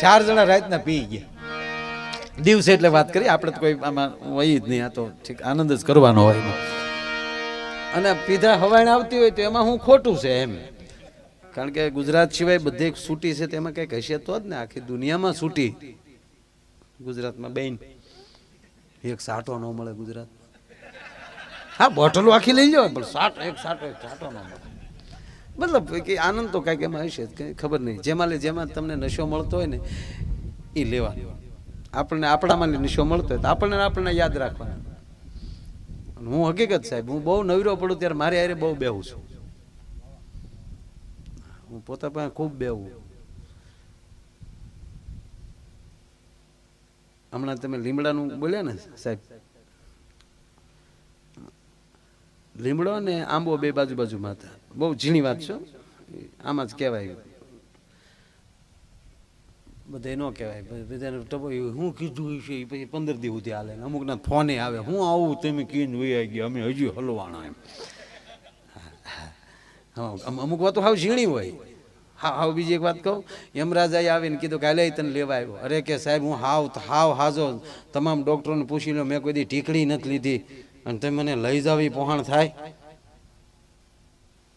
ચાર જણા રાતના પી ગયા. દિવસે એટલે વાત કરી, આપણે કોઈ આમાં હોય જ નહીં, આ તો ઠીક, આનંદ જ કરવાનો હોય. અને પીધા હવાણ આવતી હોય તો એમાં હું ખોટું છે એમ. કારણ કે ગુજરાત સિવાય બધે સૂટી છે, તેમાં કંઈક હશે તો જ ને, આખી દુનિયામાં સૂટી. ગુજરાતમાં બેન. એક સાટો ન મળે ગુજરાત. હા, બોટલો આખી લઈ જાઓ પણ સાટો, એક સાટો એક સાટો ન મળે. મતલબ કે આનંદ તો કાંઈક એમાં હશે કંઈ ખબર નહીં. જેમાં લે, જેમાં તમને નશો મળતો હોય ને એ લેવાનો. આપણને, આપણામાં નશો મળતો હોય તો આપણને આપણને યાદ રાખવાનો. હું હકીકત સાહેબ, હું બહુ નવીરો પડું ત્યારે મારે અરે બહુ બેહું છું. હું પોતા પાસે ખૂબ બેહું. હમણાં તમે લીમડાનું બોલ્યા ને સાહેબ લીમડો અને આંબો બે બાજુ બાજુમાં હતા બહુ ઝીણી વાત છે આમાં જ કહેવાય. બધે ન કહેવાય. બધાને હું કીધું છે એ પછી પંદર દી સુધી હાલે ને અમુકના ફોને આવે. હું આવું, તમે કીને વહી ગયા, અમે હજુ હલવાણા એમ. હા અમ- અમુક વાતો હાવ ઝીણી હોય. હા, હાવ બીજી એક વાત કહું. યમરાજાએ આવીને કીધું કે હાલે તને લેવા આવ્યો. અરે કે સાહેબ, હું હાવ હાવ હાજો તમામ ડૉક્ટરોને પૂછી લો મેં કોઈ દી ટીકડી નથી લીધી. અને તે મને લઈ જાવી પહોંણ થાય.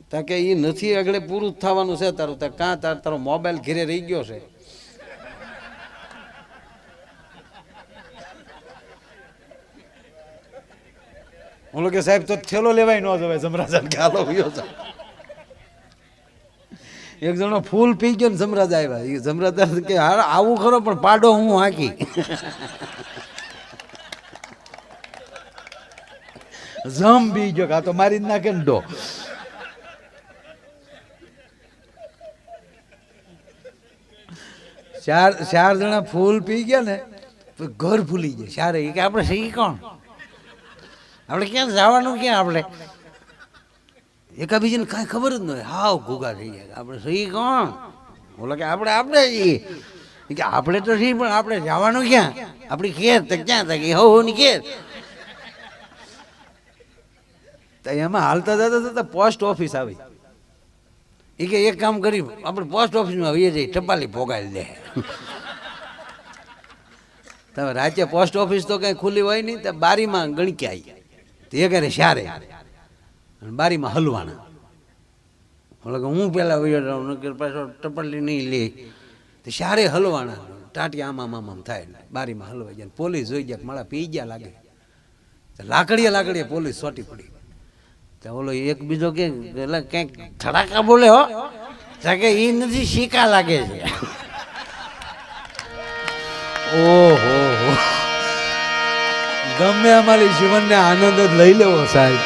તા કે એ નથી આગળ પૂરું જ થવાનું છે તારું. તા કાં તાર તારો મોબાઈલ ઘેરે રહી ગયો છે? ઓલો કે સાહેબ, તો થેલો લેવાય ન જવાય, જમરાજાને ગાલો ગયો છે એક જણો ફૂલ પી ગયો ને જમરાજ આવ્યા. એ જમરાજ કે, હાર, આવું ખરો, પણ પાડો હું હાકી જમ બી ગયો કે તો મારી જ નાખે ને ડો. ચાર ચાર જણા ફૂલ પી ગયા ને ઘર ભૂલી જાય. ચારે કે, આપણે સહી કોણ? આપણે ક્યાં જવાનું ક્યાં આપણે? એકાબીજીને કાંઈ ખબર જ ન હોય. હાવ ઘૂગા થઈ જાય આપણે સહી કોણ? બોલો કે, આપણે આપણે જઈએ કે, આપણે તો સહી પણ આપણે જવાનું ક્યાં? આપણી ખેર તો ક્યાં થાય? કે હો ની ખેર તો એમાં હાલતા જતા જતા પોસ્ટ ઓફિસ આવી. એ કે એક કામ કરી આપણે પોસ્ટ ઓફિસમાં આવીએ જઈએ ટપાલી ભોગાવી દે તમે રાજ્ય પોસ્ટ ઓફિસ તો કંઈ ખુલ્લી હોય નહીં, તો બારીમાં ગણકી આવી તો એ કરે શારે. બારીમાં હલવાના. ઓલો કે હું પહેલાં વયો જાઉં પાછો ટપાલી નહીં લે. તો શારે હલવાના. ટાટિયા આમ આમ આમ થાય બારીમાં હલવાઈ જાય. પોલીસ જોઈ કે મારા પી ગયા લાગે. લાકડીએ લાકડીએ પોલીસ સોટી પડી. ઓલો એક બીજો કે એટલે કંઈક ધડાકા બોલે કે એ નથી શીકા લાગે છે ઓહો ગમે અમારી જીવનને આનંદ જ લઈ લેવો સાહેબ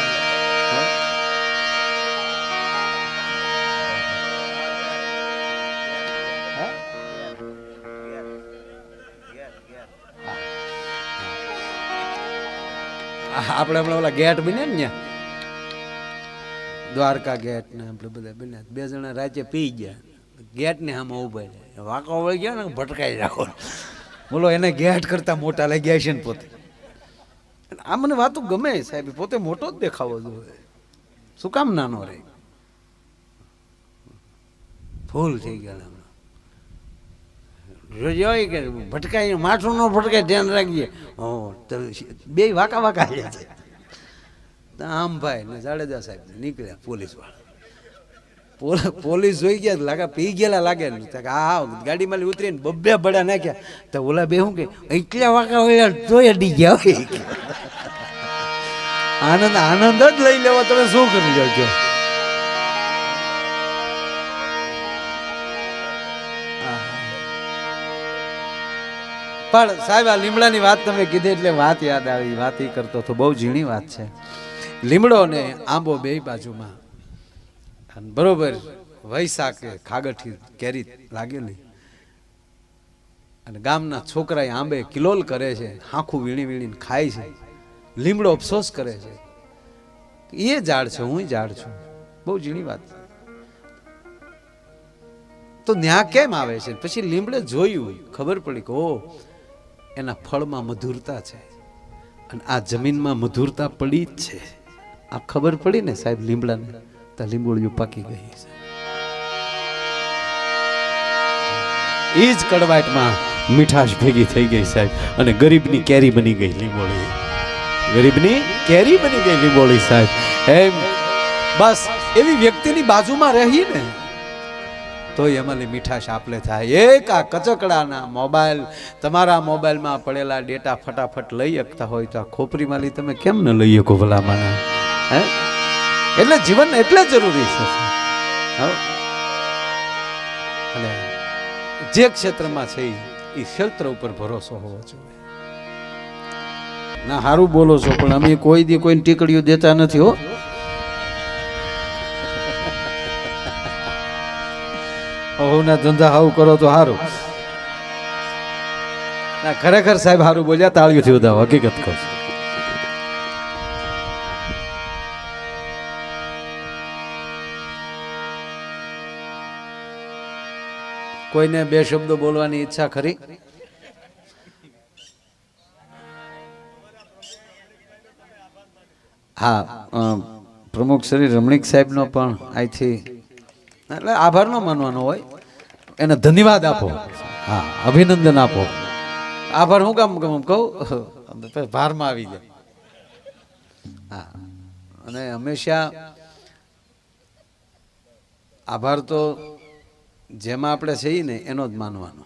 આપણે હમણાં ઓલા ગેટ બન્યા ને ત્યાં દ્વારકા ગેટ ને બધા બન્યા. બે જણા રાચે પી ગયા. ગેટ ને આમાં ઊભા રહ્યા. વાંકો વળી ગયા ને, ભટકાઈ રાખો બોલો, એને ગેટ કરતા મોટા લાગ્યા છે ને પોતે. આ મને વાતો ગમે સાહેબ પોતે મોટો જ દેખાવો જોઈએ શું કામ નાનો રે? ફૂલ થઈ ગયા હોય કે ભટકાઈ, માથું ન ભટકાય, ધ્યાન રાખજે. બે વાકા વાકા છે. આમ ભાઈ, ને જાડેજા સાહેબ નીકળ્યા પોલીસવાળા. પોલીસ જોઈ ગયા, લાગે પી ગયેલા લાગે ને. હા ગાડીમાં ઉતરીને બબ્બે ભડા નાખ્યા. તો ઓલા બે શું કે, એટલા વાકા હોય તોય અડી ગયા હોય. આનંદ આનંદ જ લઈ લેવો, તમે શું કરી લો કયો પણ સાહેબ, આ લીમડાની વાત તમે કીધી એટલે વાત યાદ આવી. વાત એ કરતો તો બહુ ઝીણી વાત છે. લીમડો ને આંબો બે બાજુમાં. બરોબર વૈશાખે ખાગઠી કેરી લાગેલી. અને ગામના છોકરાએ આંબે કિલોલ કરે છે આખું વીણી વીણીને ખાય છે, લીમડો અફસોસ કરે છે. એ ઝાડ છે, હું ઝાડ છું. બહુ ઝીણી વાત. તો ન્યા કેમ આવે છે? પછી લીમડે જોયું, ખબર પડી કે ઓ એના ફળમાં મધુરતા છે. અને આ જમીનમાં મધુરતા પડી જ છે. આ ખબર પડી ને સાહેબ લીમડાને? તો લીંબોળિયું પાકી ગઈ. છે એ જ કડવાટમાં મીઠાશ ભેગી થઈ ગઈ સાહેબ અને ગરીબની કેરી બની ગઈ લીંબોળી. ગરીબની કેરી બની ગઈ લીંબોળી સાહેબ. એમ બસ એવી વ્યક્તિની બાજુમાં રહી ને તો એમાં મીઠાશ આપલે થાય. એક આ કચકડાના મોબાઈલ, તમારા મોબાઈલમાં પડેલા ડેટા ફટાફટ લઈ શકતા હોય તો આ ખોપરીમાંથી તમે કેમ ન લઈ શકો ભલામાના હે? એટલે જીવન એટલે જરૂરી છે. અને જે ક્ષેત્રમાં છે ઈ ક્ષેત્ર ઉપર ભરોસો હોવો જોઈએ. ના સારું બોલો છો, પણ અમે કોઈ દી કોઈને ટીકડીઓ દેતા નથી, હો. ના ધંધા હાવ કરો તો સારું ના, ખરેખર સાહેબ સારું બોલ્યા, તાળીઓથી બધા હકીકત કહું કોઈને બે શબ્દો બોલવાની ઈચ્છા ખરી? હા પ્રમુખ શ્રી રમણીક સાહેબનો પણ અહીંથી એટલે આભાર ન માનવાનો હોય. એને ધન્યવાદ આપો. હા, અભિનંદન આપો. આભાર હું કામ કહું? ભારમાં આવી જાય હા, અને હંમેશા આભાર તો જેમાં આપણે છીએ ને, એનો જ માનવાનો.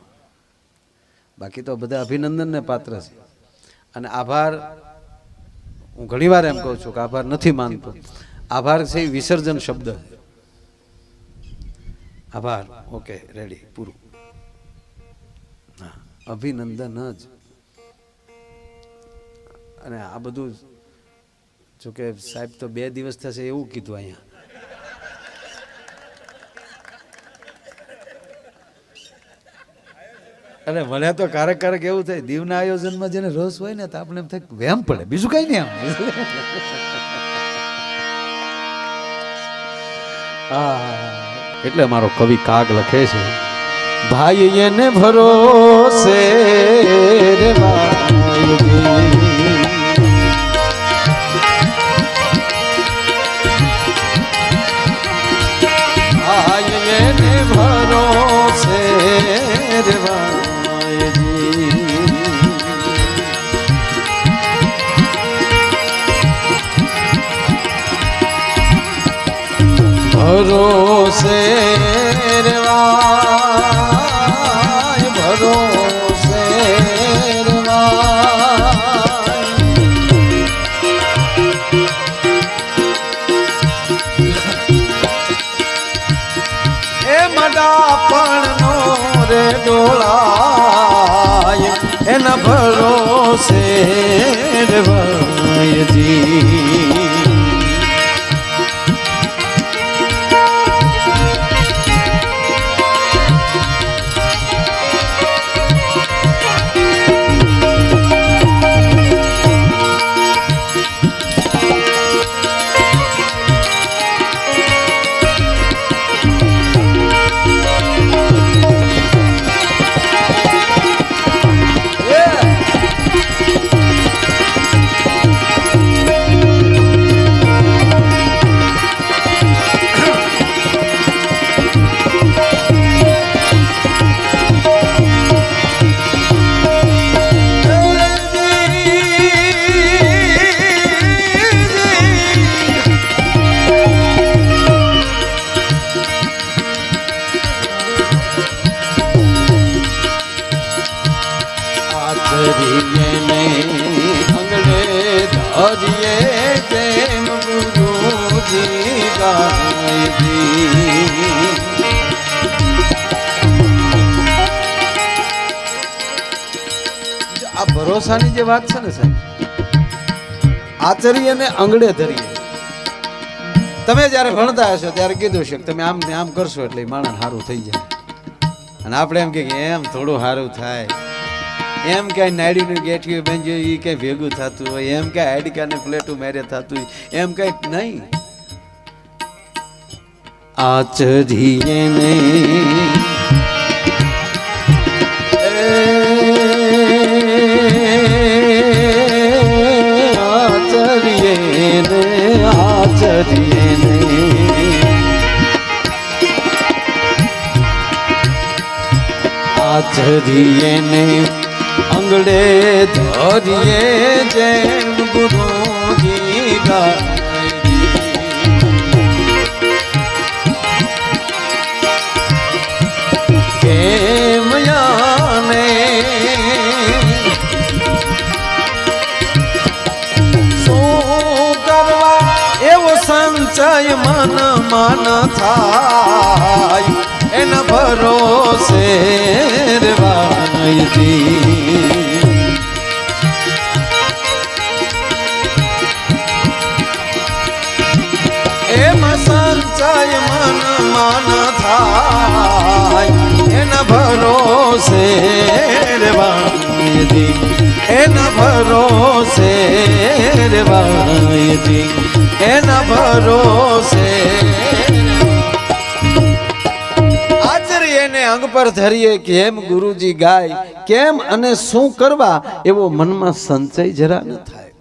બાકી તો બધા અભિનંદનને પાત્ર છે. અને આભાર, હું ઘણીવાર એમ કહું છું કે આભાર નથી માનતો. આભાર છે વિસર્જન શબ્દ. આભાર. ઓકે રેડી પૂરું. અભિનંદન જ. અને આ બધું જોકે સાહેબ તો બે દિવસ થશે એવું કીધું અહીંયા. અરે મને તો ક્યારેક ક્યારેક એવું થાય દીવના આયોજનમાં જેને રસ હોય ને તો આપણે એમ થાય વેમ પડે બીજું કઈ નહીં આમ. એટલે મારો કવિ કાગ લખે છે ભાઈ એને ભરોસે ભરોસે રેવાય ભરોસે રેવાય. એ મડાપણનો રે ડોળાય એના ભરોસે રેવાયજી ને ધરીએ ગાયજી આ ભરોસાની જે વાત છે ને સાહેબ, આચરીએ ને અંગડે ધરીએ. તમે જ્યારે ભણતા હશો ત્યારે કીધું છે કે તમે આમ ને આમ કરશો એટલે માણસ સારું થઈ જાય. અને આપણે એમ કે એમ થોડું સારું થાય. એમ કે નાડીનું ગેઠિયું બેંજ્યું એ કંઈ ભેગું થતું હોય, એમ કે હાડકાને પ્લેટું મેરે થતું હોય, એમ કંઈક નહીં. આચરીએ ને આચરીએ ને આચરીએ ને આચરીએ ને. અંગડે ધરીએ જેમ ગુરુજી શું સંચય મન મન થાય. એના ભરોસે રેવાયજી ભરોસે રેવાયતી એના ભરોસે રેવાયતી એના ભરોસે અંગ પર ધરીએ કેમ ગુરુજી ગાય, કેમ અને શું કરવા એવો મનમાં સંચય જરા ન થાય.